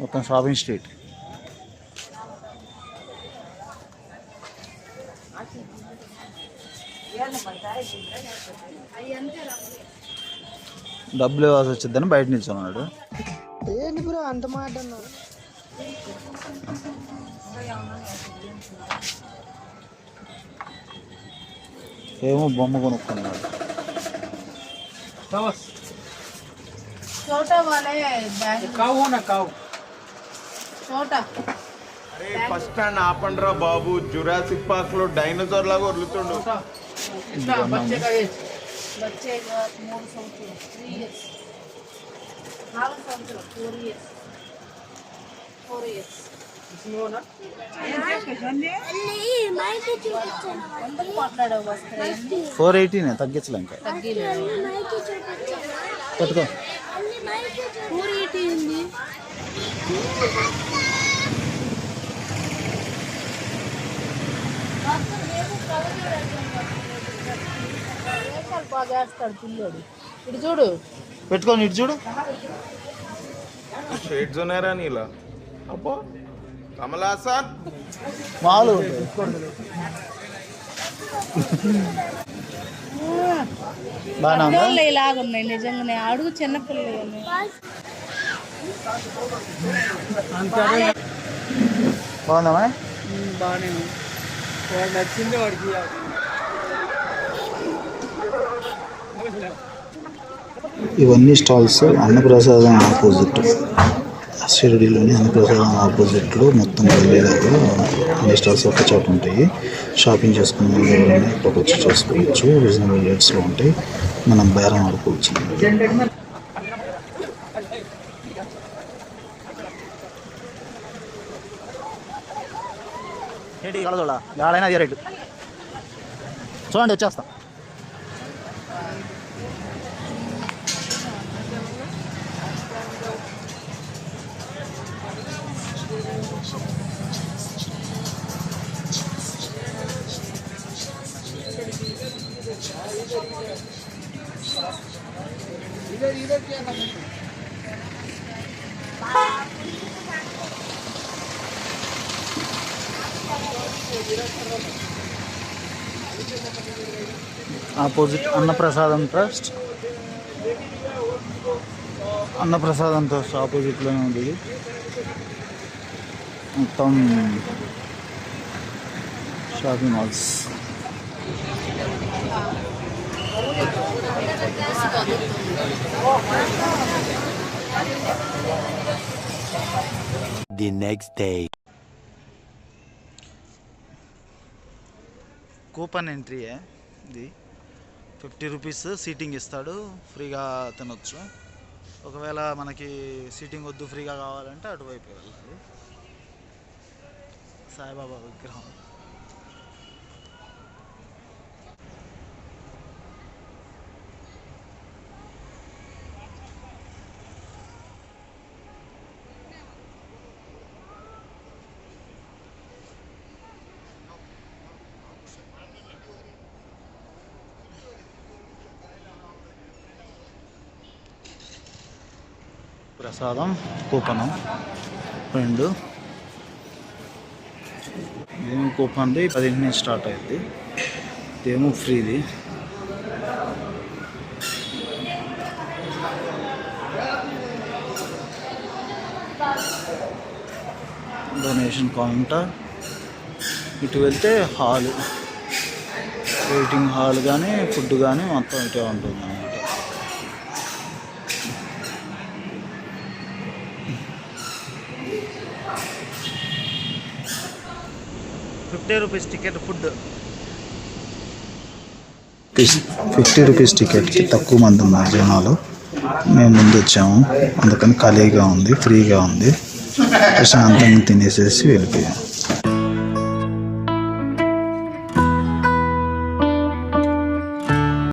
మొత్తం shopping street. డబ్బులు ఇవ్వాల్సి వచ్చిందని బయట నిల్చున్నాడు ఏంటి బ్రో అంత మాట అన్నావు? ఏమో బొమ్మ కొనుక్కున్నాడు. छोटा वाला है बैग కావు నా కావు छोटा అరే ఫస్ట్ స్టాండ్ ఆపండ్రా బాబు జురాసిక్ పార్క్ లో డైనోసార్ లాగా వదులుతుండు ఇట్లా బచ్చే కా ఏజ్ बच्चे का మూడు సంవత్సరాలు త్రీ ఇయర్స్ నాలుగు సంవత్సరాలు ఫోర్ ఇయర్స్ ఫోర్ ఇయర్స్ ఇస్మోనా ఎందుకు మాట్లాడావు వస్తాయి ఫోర్ ఎయిటీనే తగ్గించలే ఇంకా తగ్గిలేదు పట్టుకో ఫోర్ ఎయిటీ ఉంది వేషాలు బాగా వేస్తాడు పిల్లోడు. ఇటు చూడు. పెట్టుకొని ఇటు చూడు. షేడ్స్ ఉన్నారా నీలా. అబ్బో. మామూలు పిల్లలు ఇలాగ ఉన్నాయి నిజంగానే. అడుగు చిన్నపిల్లలు బాగుందమ్మా బాగానే నచ్చింది వాడికి. ఇవన్నీ స్టాల్స్ అన్నప్రసాదం ఆపోజిట్. షిరిడీలోని అన్నప్రసాదం ఆపోజిట్లో మొత్తం ఢిల్లీలో అన్ని స్టాల్స్ ఒక చోట ఉంటాయి. షాపింగ్ చేసుకునే వాళ్ళు ఎవరైనా ఇక్కడికి వచ్చి చేసుకోవచ్చు. రీజనబుల్ రేట్స్లో ఉంటాయి. మనం బేరం ఆడుకోవచ్చు. ఏంటి కలదోడ ఏడైనా అదే రేటు. చూడండి వచ్చేస్తాం. ఆపోజిట్ అన్నప్రసాదం ట్రస్ట్. అన్నప్రసాదం ట్రస్ట్ ఆపోజిట్లోనే ఉంది. మొత్తం shopping malls. The next day. Coupon entry ఇది. ఫిఫ్టీ రూపీస్ సీటింగ్ ఇస్తాడు ఫ్రీగా తినొచ్చు. ఒకవేళ మనకి సీటింగ్ వద్దు ఫ్రీగా కావాలంటే అటువైపు వెళ్ళాలి. సాయిబాబా విగ్రహం. ప్రసాదం కూపనం. రెండు. ఇదేమో కూపన్ది పదిహేను నుంచి స్టార్ట్ అయింది ఇదేమో ఫ్రీది. Donation counter. ఇటు వెళ్తే హాల్. వెయిటింగ్ హాల్ కానీ ఫుడ్ కానీ మొత్తం ఇటే ఉంటుంది. Fifty rupees ticket food. Fifty rupees టికెట్కి తక్కువ మంది ఉన్నారు జనాలు మేము ముందు వచ్చాము. అందుకని ఖాళీగా ఉంది ఫ్రీగా ఉంది. ప్రశాంతంగా తినేసేసి వెళ్ళిపోయాం.